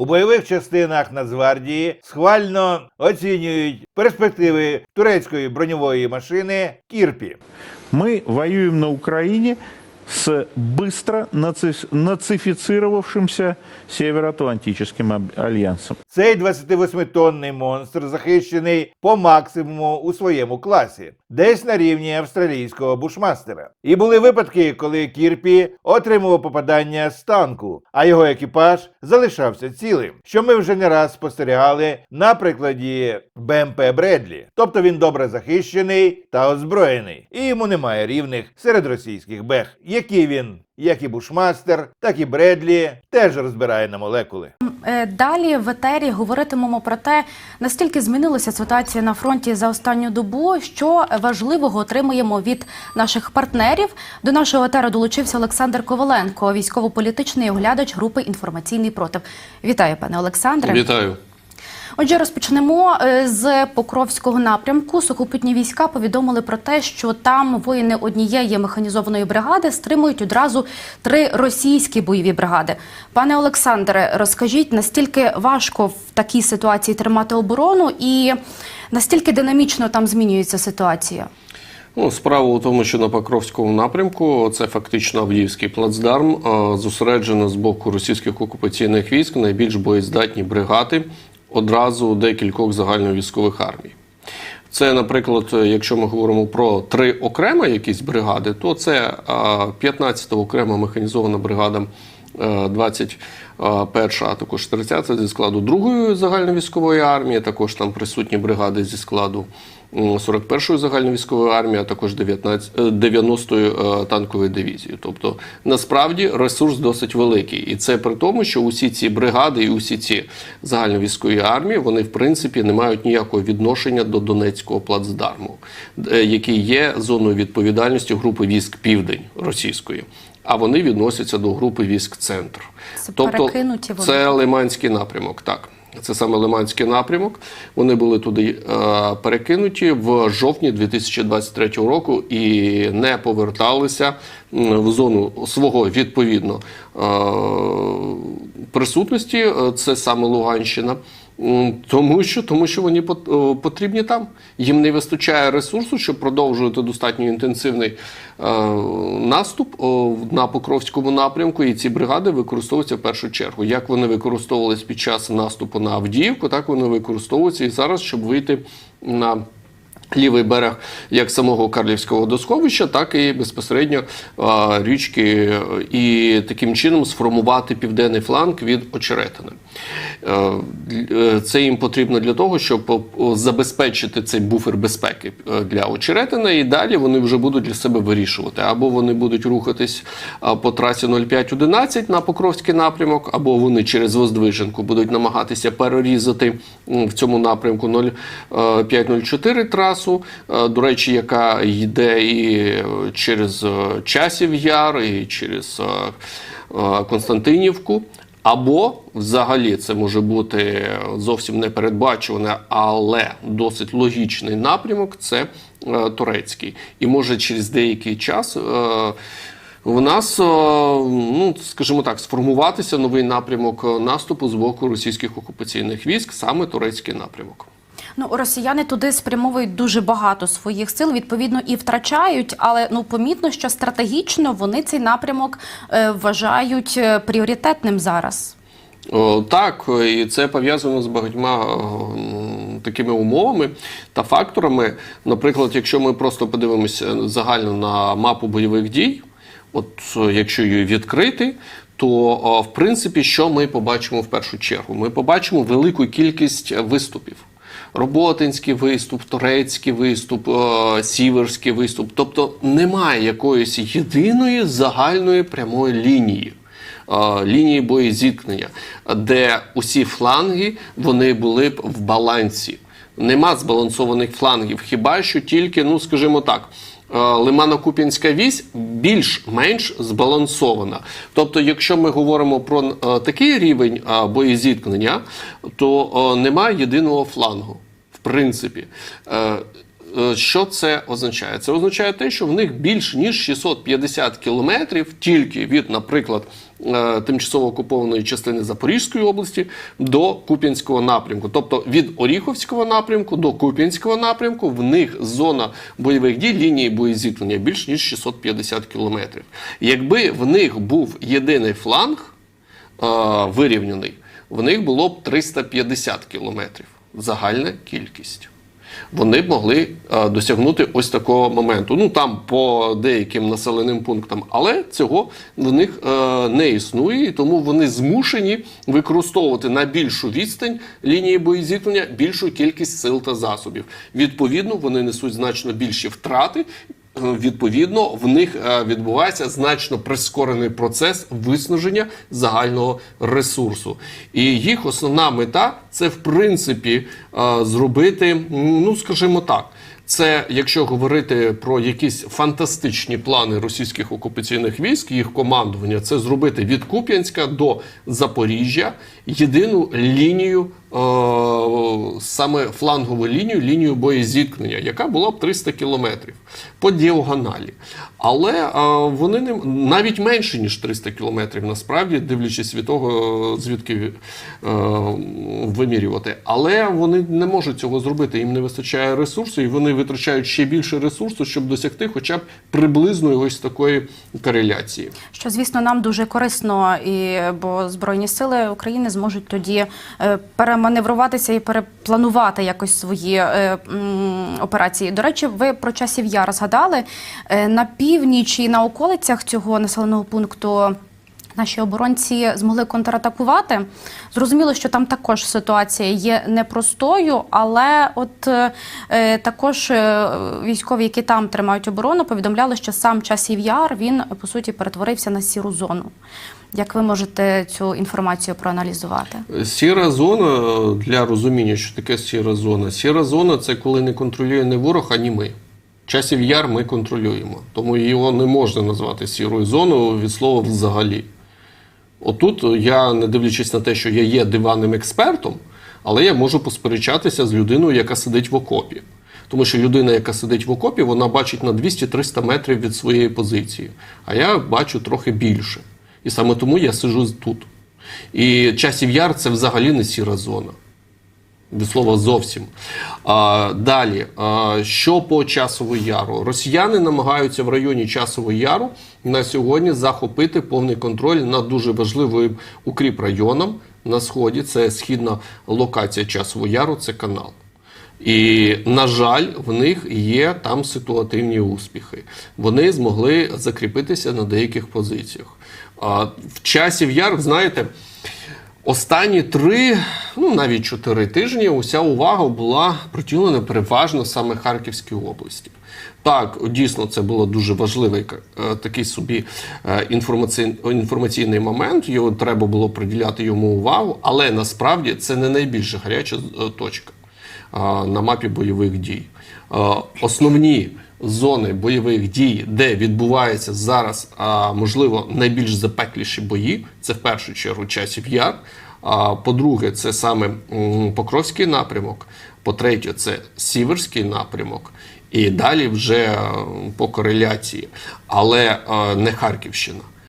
У бойових частинах Нацгвардії схвально оцінюють перспективи турецької броньової машини Кірпі. Ми воюємо на Украине с быстро наци- нацифицировавшимся Североатлантическим альянсом. Цей 28-тонний монстр захищений по максимуму у своєму класі, десь на рівні австралійського бушмастера. І були випадки, коли Кірпі отримував попадання з танку, а його екіпаж залишався цілим, що ми вже не раз спостерігали на прикладі БМП Бредлі. Тобто він добре захищений та озброєний, і йому немає рівних серед російських бех, які він, як і бушмастер, так і Бредлі, теж розбирає на молекули. Е, Далі в етері говоритимемо про те, настільки змінилася ситуація на фронті за останню добу, що важливого отримуємо від наших партнерів. До нашого етеру долучився Олександр Коваленко, військово-політичний оглядач групи Інформаційний против. Вітаю, пане Олександре. Вітаю. Отже, розпочнемо е, з Покровського напрямку. Сухопутні війська повідомили про те, що там воїни однієї механізованої бригади стримують одразу три російські бойові бригади. Пане Олександре, розкажіть, настільки важко в такій ситуації тримати оборону і настільки динамічно там змінюється ситуація? Ну, справа у тому, що на Покровському напрямку це фактично Авдіївський плацдарм, зосереджено з боку російських окупаційних військ найбільш боєздатні бригади одразу декількох загальновійськових армій. Це, наприклад, якщо ми говоримо про три окремо якісь бригади, то це 15-та окрема механізована бригада, 21, а також 30 зі складу другої загальновійськової армії. Також там присутні бригади зі складу 41-ї загальновійськової армії, а також 19, е, 90-ї е, танкової дивізії. Тобто, насправді ресурс досить великий, і це при тому, що усі ці бригади і усі ці загальновійськові армії вони в принципі не мають ніякого відношення до Донецького плацдарму, е, який є зоною відповідальності групи військ Південь російської. А вони відносяться до групи військ Центр. Це тобто перекинуті вони. це Лиманський напрямок, так. Це саме Лиманський напрямок. Вони були туди е, перекинуті в жовтні 2023 року і не поверталися в зону свого відповідно е, присутності. Е, Це саме Луганщина. Тому що, тому що вони пот- потрібні там. Їм не вистачає ресурсу, щоб продовжувати достатньо інтенсивний е, наступ на Покровському напрямку. І ці бригади використовуються в першу чергу. Як вони використовувались під час наступу на Авдіївку, так вони використовуються і зараз, щоб вийти на лівий берег як самого Карлівського водосховища, так і безпосередньо а, річки, е, і таким чином сформувати південний фланг від очеретини. Е, е, Це їм потрібно для того, щоб забезпечити цей буфер безпеки е, для очеретини, і далі вони вже будуть для себе вирішувати. Або вони будуть рухатись по трасі 0511 на Покровський напрямок, або вони через Воздвиженку будуть намагатися перерізати в цьому напрямку 0504 трасу, е, до речі, яка йде і е, через е, Часів Яр, і через Константинівку. Або взагалі це може бути зовсім непередбачуване, але досить логічний напрямок це турецький. І може через деякий час в нас, ну скажімо так, сформуватися новий напрямок наступу з боку російських окупаційних військ, саме турецький напрямок. Ну, росіяни туди спрямовують дуже багато своїх сил, відповідно, і втрачають, але ну помітно, що стратегічно вони цей напрямок е, вважають е, пріоритетним зараз. О, Так, і це пов'язано з багатьма о, такими умовами та факторами. Наприклад, якщо ми просто подивимося загально на мапу бойових дій, от якщо її відкрити, то в принципі, що ми побачимо в першу чергу? Ми побачимо велику кількість виступів. Роботинський виступ, турецький виступ, е, сіверський виступ. Тобто немає якоїсь єдиної загальної прямої лінії. е, Лінії боєзіткнення, де усі фланги вони були б в балансі. Нема збалансованих флангів, хіба що тільки, ну скажімо так, е, Лимано-Куп'янська вісь більш-менш збалансована. Тобто, якщо ми говоримо про е, такий рівень е, боєзіткнення, то немає єдиного флангу. В принципі, що це означає? Це означає те, що в них більш ніж 650 кілометрів тільки від, наприклад, е, тимчасово окупованої частини Запорізької області до Куп'янського напрямку. Тобто від Оріховського напрямку до Куп'янського напрямку в них зона бойових дій лінії боєзіткнення більш ніж 650 кілометрів. Якби в них був єдиний фланг е, вирівняний, в них було б 350 кілометрів загальна кількість. Вони б могли е, досягнути ось такого моменту. Ну там по деяким населеним пунктам, але цього в них е, не існує, і тому вони змушені використовувати на більшу відстань лінії боєзіткнення більшу кількість сил та засобів. Відповідно, вони несуть значно більші втрати. Е, Відповідно, в них е, відбувається значно прискорений процес виснаження загального ресурсу. І їх основна мета це в принципі е, зробити, ну скажімо так. Це якщо говорити про якісь фантастичні плани російських окупаційних військ, їх командування, це зробити від Куп'янська до Запоріжжя єдину лінію, е, саме флангову лінію, лінію боєзіткнення, яка була б 300 кілометрів по діагоналі. Але е, вони не навіть менше ніж 300 кілометрів, насправді, дивлячись від того, звідки е, вимірювати. Але вони не можуть цього зробити. Їм не вистачає ресурсу, і вони витрачають ще більше ресурсу, щоб досягти хоча б приблизної ось такої кореляції. Що, звісно, нам дуже корисно, і бо Збройні сили України зможуть тоді е, переманевруватися і перепланувати якось свої е, м, операції. До речі, ви про часів яр згадали Е, на північ і на околицях цього населеного пункту. Наші оборонці змогли контратакувати. Зрозуміло, що там також ситуація є непростою, але от е, також е, військові, які там тримають оборону, повідомляли, що сам часів яр він по суті перетворився на сіру зону. Як ви можете цю інформацію проаналізувати? Сіра зона для розуміння, що таке сіра зона. Сіра зона це коли не контролює не ворог, ані ми. Часів яр ми контролюємо, тому його не можна назвати сірою зоною від слова взагалі. Отут я, не дивлячись на те, що я є диванним експертом, але я можу посперечатися з людиною, яка сидить в окопі. Тому що людина, яка сидить в окопі, вона бачить на 200-300 метрів від своєї позиції. А я бачу трохи більше. І саме тому я сижу тут. І часів яр це взагалі не сіра зона. Від слова зовсім. А, далі, а, що по часову яру? Росіяни намагаються в районі часового яру на сьогодні захопити повний контроль над дуже важливим укріп районом на сході. Це східна локація часового яру, це канал. І, на жаль, в них є там ситуативні успіхи. Вони змогли закріпитися на деяких позиціях. А, в часів яр, знаєте, Останні три, ну навіть чотири тижні, уся увага була приділена переважно саме Харківській області. Так, дійсно, це було дуже важливий е, такий собі е, інформаційний, момент. Його треба було приділяти йому увагу, але насправді це не найбільш гаряча е, точка на мапі бойових дій. Основні зони бойових дій, де відбуваються зараз, а, можливо, найбільш запекліші бої, це в першу чергу часів яр. А по-друге, це саме Покровський напрямок. По-третє, це Сіверський напрямок. І далі вже е, по кореляції, але е, не Харківщина.